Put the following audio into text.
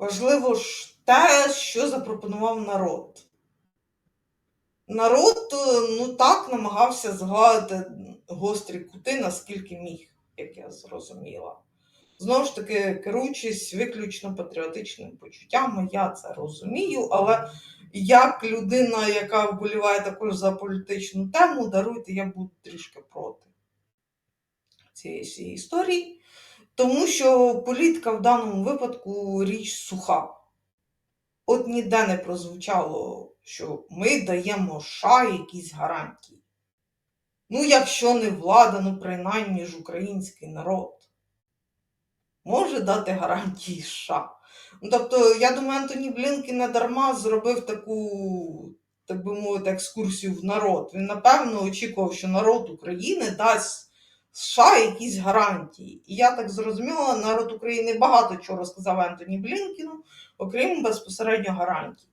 Важливо ж те, що запропонував народ. Народ, е, ну так, намагався згладити гострі кути, наскільки міг, як я зрозуміла. Знову ж таки, керуючись виключно патріотичними почуттями, я це розумію, але як людина, яка вболіває також за політичну тему, даруйте, я буду трішки проти цієї історії, тому що політика в даному випадку річ суха. От ніде не прозвучало, що ми даємо США якісь гарантії. Ну, якщо не влада, ну принаймні ж український народ може дати гарантії США. Ну, тобто, я думаю, Антоні Блінкін не дарма зробив таку, так би мовити, екскурсію в народ. Він, напевно, очікував, що народ України дасть США якісь гарантії. І я так зрозуміла, народ України багато чого розказав Ентоні Блінкіну, окрім безпосередньо гарантій.